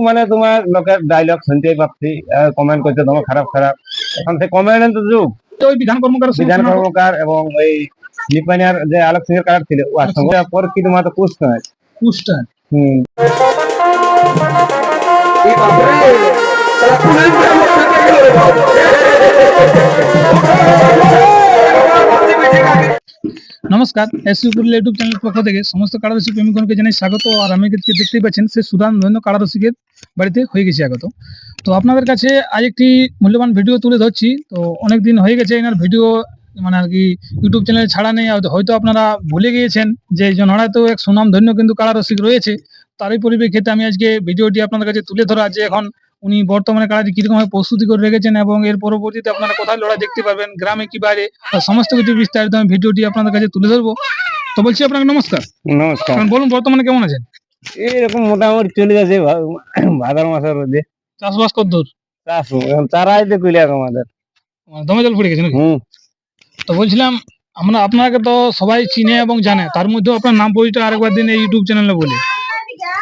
মানে তোমার লোকের ডায়লগ শুনতেই পাচ্ছি কমেন্ট করছে তোমার খারাপ খারাপ এখন সেই কমেন্ট যুগ। ওই বিধান কর্মকার বিধান কর্মকার এবং ওই লিপানিয়ার যে আলোক সিংহের কারার ছিল ওর সঙ্গে পর কি তোমার তো পুষ্ট নয় পুষ্টা হুম। নমস্কার এসি পুরুলিয়া ইউটিউব চ্যানেলের পক্ষ থেকে সমস্ত কারারসিক প্রেমিকগণকে জানাই স্বাগত, আর আমি দেখতেই পাচ্ছেন সে সুদান ধন্য কারারসিকের বাড়িতে হয়ে গেছে আগত। তো আপনাদের কাছে আজ একটি মূল্যবান ভিডিও তুলে ধরছি। তো অনেক দিন হয়ে গেছে এনার ভিডিও মানে আর কি ইউটিউব চ্যানেলে ছাড়া নেই হয়তো আপনারা ভুলে গিয়েছেন যে জনহারায় তো এক সুনাম ধন্য কিন্তু কারারসিক রয়েছে। তারই পরিপ্রেক্ষিতে আমি আজকে ভিডিওটি আপনাদের কাছে তুলে ধরা যে এখন উনি বর্তমানে কারাটি কীরকম ভাবে প্রস্তুতি করে রেখেছেন এবং এর পরবর্তীতে আপনারা কোথায় লড়াই দেখতে পারবেন গ্রামে কি বাইরে সমস্ত কিছু বিস্তারিত আমি ভিডিওটি আপনাদের কাছে তুলে ধরবো। তো বলছি আপনাকে নমস্কার। নমস্কার। বলুন বর্তমানে কেমন আছেন? এইরকম মোটামুটি চলে যাচ্ছে ভাদ্র মাসের মধ্যে। চাষবাস কদ্দূর চাষ এখন চারাই তো কইলে আমাদের দমে জল পড়ে গেছে নাকি? তো বলছিলাম আমরা আপনাকে তো সবাই চিনে এবং জানে তার মধ্যেও আপনার নাম পরিচয় আরেকবার দিন এই ইউটিউব চ্যানেলে বলি।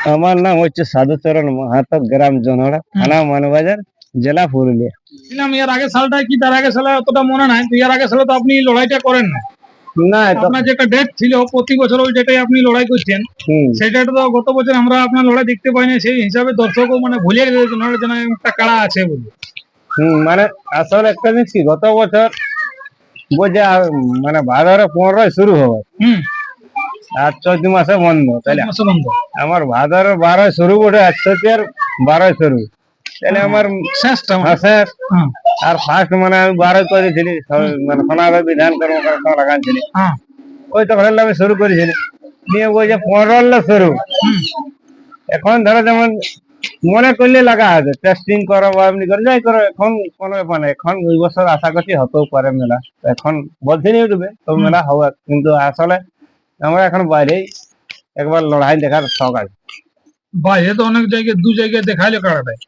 আমার নাম হচ্ছে সাধুচরণ মাহাতো গ্রাম জনহরা থানা মানবাজার জেলা পুরুলিয়া। বলছিলাম এর আগে সালটা কি তার আগে সালে অতটা মনে নাই এর আগে সালে তো আপনি লড়াইটা করেন না না তো আপনার যে ডেট ছিল প্রতি বছর ওই ডেটে আপনি লড়াই করছেন সেই তো গত বছর আমরা আপনার লড়াই দেখতে পাইনি সেই হিসাবে দর্শকও মানে ভুলে গেছে একটা কাড়া আছে বলে। হুম মানে আসলে একটা জিনিস কি গত বছর বুঝে মানে ভাদরে পনেরোয় শুরু হবে। আর চৈত মাসে বন্ধ তাহলে আমার ভাদরে বারোয় শুরু বটে আর চৈতের বারোয় শুরু। তাহলে আমার মানে। আর ফার্স্ট মানে আমি বারোয় করেছিলি মানে সোনাবে বিধান কর্মকর্তা লাগাইছিলি ওই তখন আমি শুরু করেছিলি। নিয়ে ওই যে পনেরো শুরু। এখন ধরো যেমন মনে করলে লাগা আছে টেস্টিং করো বা এমনি করে যাই করো এখন কোনো ব্যাপার নেই। এখন ওই বছর আশা করছি হতেও পারে মেলা। এখন বলছি না ইউটিউবে তো মেলা হবে কিন্তু আসলে আমরা এখন বাইরে একবার লড়াই দেখার শখ আছে। বাইরে তো অনেক জায়গায় দু জায়গায় দেখাইলো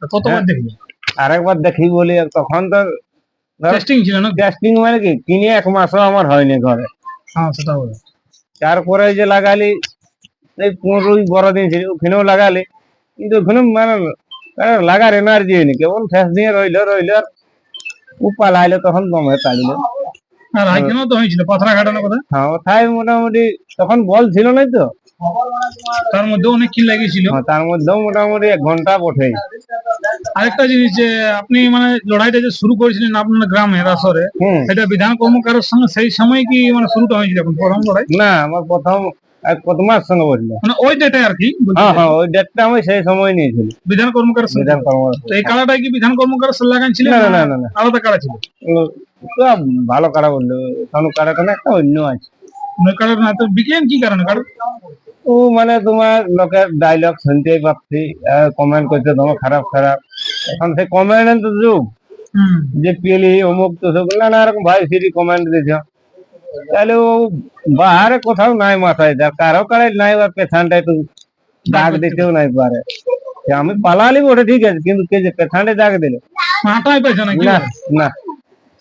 তো কতবার হ্যাঁ। দেখলি আরেকবার দেখি বলি তখন তো টেস্টিং ছিল না টেস্টিং মানে কি? কিনে এক মাসও আমার হয়নি ঘরে। হ্যাঁ সেটা বলে। তারপরে যে লাগালি এই পনেরোই বড় দিন ছিল ওখানেও লাগালি। কিন্তু ওখানে মানে আহ, লাগার এনার্জি হয়নি। কেবল শেষ দিয়ে রইল রইল আর উপাল আইলো তখন দমে তাড়িল আর হাইকেনও তো হয়েছিল পাথরা ঘাটানোর কথা। হ্যাঁ ওথায় মোটামুটি তখন বল ছিল না তো? তার মধ্যে অনেক কি লাগিয়েছিল। হ্যাঁ, তার মধ্যেও মোটামুটি এক ঘণ্টা বটে আরেকটা জিনিস যে আপনি মানে লড়াইটা যে শুরু করেছিলেন আপনার গ্রামে আসরে এটা বিধান কর্মকারের সঙ্গে সেই সময় কি মানে শুরুটা হয়েছিল এখন প্রথম লড়াই? না আমার প্রথম কতমার সঙ্গে বলল মানে ওই ডেটে আর কি হ্যাঁ হ্যাঁ ওই ডেটটা আমি সেই সময় নিয়েছিলি বিধান কর্মকার বিধান কর্ম তো এই কালাটা কি বিধান কর্মকারের সঙ্গে লাগাইছিলেন না না আলাদা কাড়া ছিল? ভালো কারা বলল? একটা অন্য আছে। ওই তো বিকেলেন কি কারণে? কারণ ও মানে তোমার লোকের ডায়লগ শুনতেই পাচ্ছি কমেন্ট করছে তোমার খারাপ খারাপ। এখন সেই কমেন্ট তো যুগ। যে পেলি অমুক তো সব নানা রকম ভাই সিরি কমেন্ট দিছ তাহলে ও বাহারে কোথাও নাই মাথায় যা কারও কারে নাই বা পেছানটা একটু দাগ দিতেও নাই পারে। আমি পালালি বটে ঠিক আছে কিন্তু কে যে পেছানটা দাগ দিল? না না।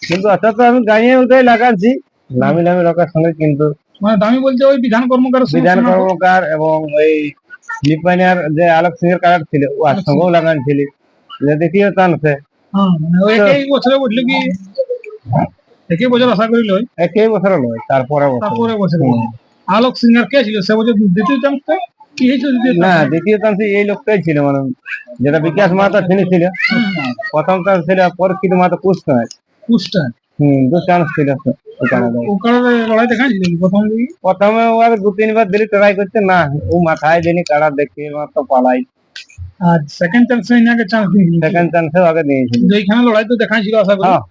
কিন্তু অর্থাৎ তো আমি গাঁয়ে উঠে লাগাচ্ছি। নামি নামি লোকের সঙ্গে কিন্তু মানে দামি বলতে ওই বিধান কর্মকারের সঙ্গে বিধান কর্মকার এবং ওই লিপানিয়ার যে আলোক সিংহের কারার ছিল ওর সঙ্গেও লাগানছিলি যে দেখিও হ্যাঁ, মানে একই বছরে কি? একই বছর আশা করি লই একই বছর নয় তারপরে বছর। তারপরে বছর আলোক সিংহার কে ছিল? সে বছর দ্বিতীয় চান্স কি হয়েছিল না দ্বিতীয় চান্সে এই লোকটাই ছিল মানে যেটা বিকাশ মাতা ছিল প্রথম চান্স ছিল পরীক্ষিত মাতা পুষ্ট হম দু চান্স ছিল প্রথম ও আগে দু তিনবার দিলি ট্রাই করছে না ও মাথায় দিনি কারা দেখি মাত্র পালাই। আর সেকেন্ড চান্সে ইনাকে চান্স দিয়েছিল সেকেন্ড আগে দিয়েছিল লড়াই তো দেখাইছিল আশা করি। হ্যাঁ।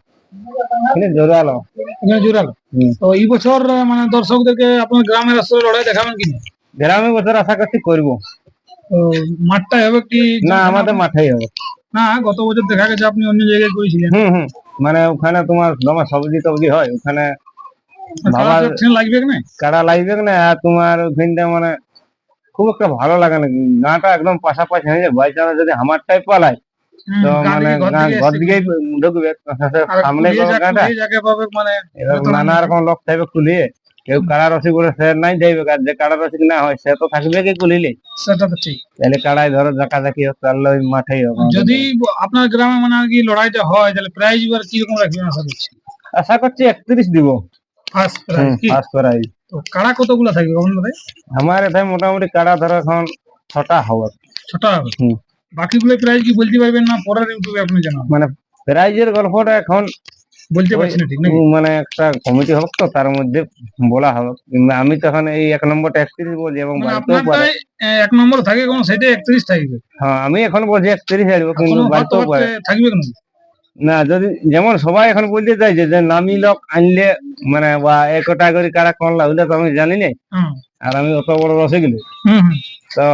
জোরালো। এখানে জোরালো। তো এই বছর মানে দর্শকদেরকে আপনার গ্রামের আসলে লড়াই দেখাবেন কি? গ্রামে বছর আশা করছি করব। তো মাঠটা হবে কি? না আমাদের মাঠেই হবে। না গত বছর দেখা গেছে আপনি অন্য জায়গায় করেছিলেন। হুম হুম। মানে ওখানে তোমার তোমার সবজি টবজি হয় ওখানে লাগবে না কাড়া লাগবে না আর তোমার ওখানটা মানে খুব একটা ভালো লাগে না। গাঁটা একদম পাশাপাশি হয়ে যায়। বাই চান্স যদি আমার টাইপ পালায় তো মানে ঘর দিকেই ঢুকবে। সামনে গাঁটা মানে নানা রকম লোক থাকবে খুলিয়ে কেউ কাড়া রসিক বলে সে নাই যাইবে আর যে কাড়া রসিক না হয় সে তো থাকবে কি কুলিলে? সেটা তো ঠিক। তাহলে কাড়াই ধরো জাকা জাকি হোক তাহলে ওই মাঠেই হোক যদি আপনার গ্রামে মানে আর কি লড়াইটা হয় তাহলে প্রাইজ এবার কীরকম রাখবেন আশা করছি? আশা করছি একত্রিশ দিব। ফার্স্ট প্রাইজ ফার্স্ট প্রাইজ তো কাড়া কতগুলো থাকবে আপনাদের আমার এখানে মোটামুটি কাড়া ধরো এখন ছটা হবে ছটা হবে। বাকিগুলো প্রাইজ কি বলতে পারবেন না? পরের ইউটিউবে আপনি জানাবেন। মানে প্রাইজের গল্পটা এখন বলতে পারছি না ঠিক নাকি? মানে একটা কমিটি হোক তো তার মধ্যে বলা হবে। কিন্তু আমি তো এখন এই এক নম্বরটা একত্রিশ বলছি এবং মানে বাড়িতেও পারে এক নম্বর থাকে কোন সেটা একত্রিশ থাকবে। হ্যাঁ আমি এখন বলছি একত্রিশ আসব কিন্তু বাড়িতেও পারে থাকবে কেন? না যদি যেমন সবাই এখন বলতে চাইছে যে নামি লোক আনলে মানে বা একটা করে কারা কোন লাগলে তো আমি জানি না আর আমি অত বড় রসে গেলি। তো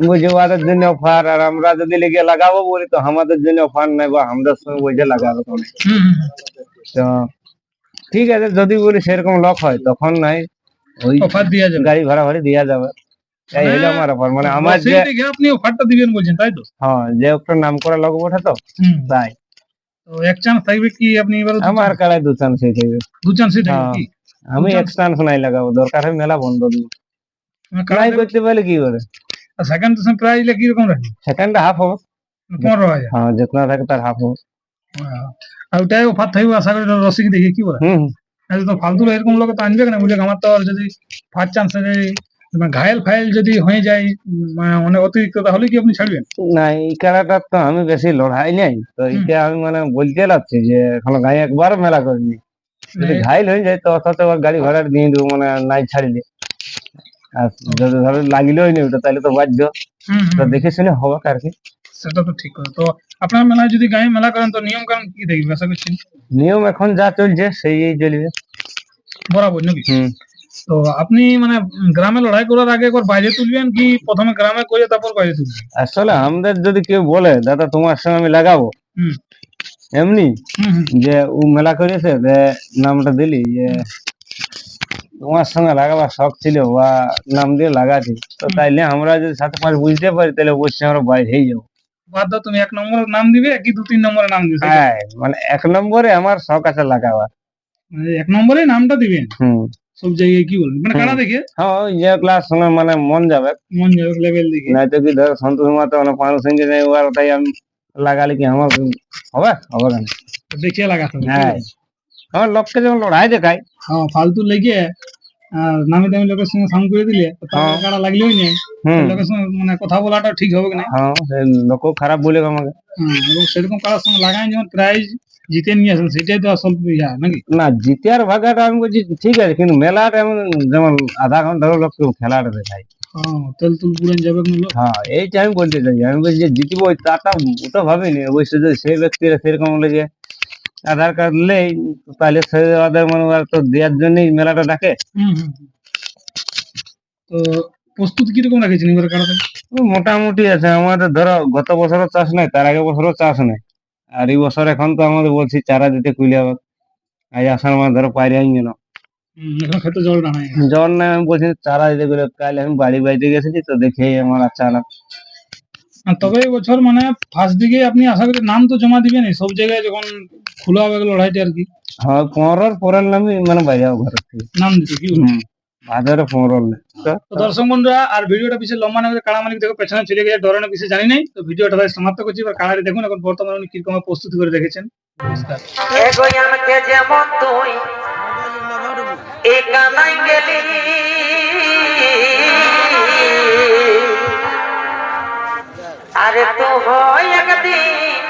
বুঝে ওদের জন্য অফার আর আমরা যদি লেগে লাগাবো বলি তো আমাদের জন্য অফার নাই বা আমাদের সঙ্গে বুঝে লাগাবো। তো ঠিক আছে যদি বলি সেরকম লক হয় তখন নাই। ওই অফার দেওয়া যাবে। গাড়ি ভাড়া ভাড়ি দেওয়া যাবে। এই হলো আমার অফার মানে আমার যে আপনি অফারটা দিবেন বলছেন তাই তো? হ্যাঁ যে একটা নাম করা লোক ওঠে তো তাই। তো এক চান্স থাকবে কি আপনি এবার আমার কাড়ায় দু চান্স হয়ে দু থাকবে হ্যাঁ। কি? আমি এক চান্স। নাই লাগাবো দরকার হয় মেলা বন্ধ দিব। মানে করতে পারলে কি করে? সেকেন্ড প্রাইজ কি রকম রাখবে? সেকেন্ড হাফ হবে। পনেরো হাজার। হ্যাঁ যেতনা থাকে তার হাফ হবে। হ্যাঁ। আর ওটাই অফার থাকবে আশা করি রসিক দেখে কি বলে? হুম আর তো ফালতু এরকম লোক তো আনবে না বুঝে আমার তো আর যদি ফার্স্ট চান্স ঘায়েল ফাইল যদি হয়ে যায় মানে অতিরিক্ত তাহলে কি আপনি ছাড়বেন? না এই খেলাটা তো আমি বেশি লড়াই নাই। তো এটা আমি মানে বলতে লাগছি যে এখন গায়ে একবার মেলা করিনি। যদি ঘাইল হয়ে যায় তো অথচ গাড়ি ভাড়া দিয়ে দেবো মানে নাই ছাড়িলে। আর যদি ধরো লাগিলেও নি ওটা তাহলে তো বাধ্য। হুম, তো হুম, দেখে শুনে হবে আর কি। সেটা তো ঠিক কথা। তো আপনার মেলায় যদি গায়ে মেলা করেন তো নিয়ম কারণ কি দেখবে? আশা করছি। নিয়ম এখন যা চলছে সেই চলবে। বরাবর নাকি? হুম। তো আপনি মানে উম, গ্রামে লড়াই করার আগে একবার বাইরে তুলবেন কি প্রথমে গ্রামে করে তারপর বাইরে তুলবেন? আসলে আমাদের যদি কেউ বলে দাদা তোমার সঙ্গে আমি লাগাবো। হুম। এমনি হুম হুম। যে ও মেলা করেছে যে নামটা দিলি যে তোমার সঙ্গে লাগাবার শখ ছিল বা নাম দিয়ে লাগাচ্ছি তো তাইলে আমরা যদি সাথে পাঁচ বুঝতে পারি তাহলে অবশ্যই আমরা বাইরেই যাব। বাদ তুমি এক নম্বরের নাম দিবে কি দু তিন নম্বরের নাম দিবে? হ্যাঁ মানে এক নম্বরে আমার শখ আছে লাগাবার। মানে এক নম্বরে নামটা দিবেন হুম। সব জায়গায় কি বলবেন মানে কারা দেখে? হ্যাঁ ওই যে ক্লাস সঙ্গে মানে মন যাবে। মন যাবে লেভেল দেখে। নাই তো কি ধর সন্তোষ মাতা মানে পাঁচ সঙ্গে নেই ওর তাই আমি লাগালে কি আমার হবে? হবে কেন? তো দেখিয়ে লাগাতে হ্যাঁ। আমার লোককে যখন লড়াই দেখায় হ্যাঁ ফালতু লেগে আর নামি দামি লোকের সঙ্গে সাম করে দিলে হ্যাঁ। লাগলেই নেই লোকের সঙ্গে মানে কথা বলাটা ঠিক হবে কি না? হ্যাঁ লোক খারাপ বলে আমাকে। হ্যাঁ, এবং সেরকম কারোর সঙ্গে লাগাই যেমন প্রাইজ জিতে নিয়ে আসেন সেটাই তো আসল ইয়া নাকি? না জিতে আর ভাগাটা আমি বলছি ঠিক আছে কিন্তু মেলাটা এমন যেমন আধা ঘণ্টা লোক খেলাটা দেখায় হ্যাঁ তেল তুল পুরেন যাবে হ্যাঁ এইটা আমি বলতে চাই আমি বলছি যে জিতবো তাটা ওটা ভাবিনি। অবশ্যই সেই ব্যক্তিরা সেরকম যে আধার কার্ড নেই তাহলে সে ওদের মনে হয় তো দেওয়ার জন্যই মেলাটা ডাকে। তো প্রস্তুত কীরকম রাখেছেন এবার মোটামুটি আছে আমাদের ধরো গত বছরও চাষ নাই তার আগে বছরও চাষ নাই। আর এই বছর এখন তো আমাদের বলছি চারা দিতে কুইলে আবার। আজ আসার মাস ধরো পাইরে আইন খেতে জল নাই। আমি বলছি চারা দিতে গেলে কাল আমি বাড়ি বাড়িতে গেছি তো দেখে আমার আচ্ছা তবে এই বছর মানে ফার্স্ট দিকে আপনি আশা করি নাম তো জমা দিবেন সব জায়গায় যখন খোলা হবে লড়াইটা আর কি। হ্যাঁ পনেরোর পরের নামই মানে বাইরে যাব ঘরের থেকে। নাম দিতে কি? বাজারে পনেরোর দর্শক বন্ধুরা আর ভিডিওটা পিছিয়ে লম্বা না কাড়া মালিক দেখো পেছনে চলে গেছে ডরানো কিছু জানি নাই। তো ভিডিওটা তাই সমাপ্ত করছি এবার কাড়াটি দেখুন এখন বর্তমানে উনি কীরকম প্রস্তুতি করে রেখেছেন। নমস্কার। এগোই আমাকে যেমন তুই একা নাই গেলি। আরে তো হয় একদিন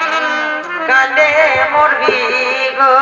কালে মরবি গো।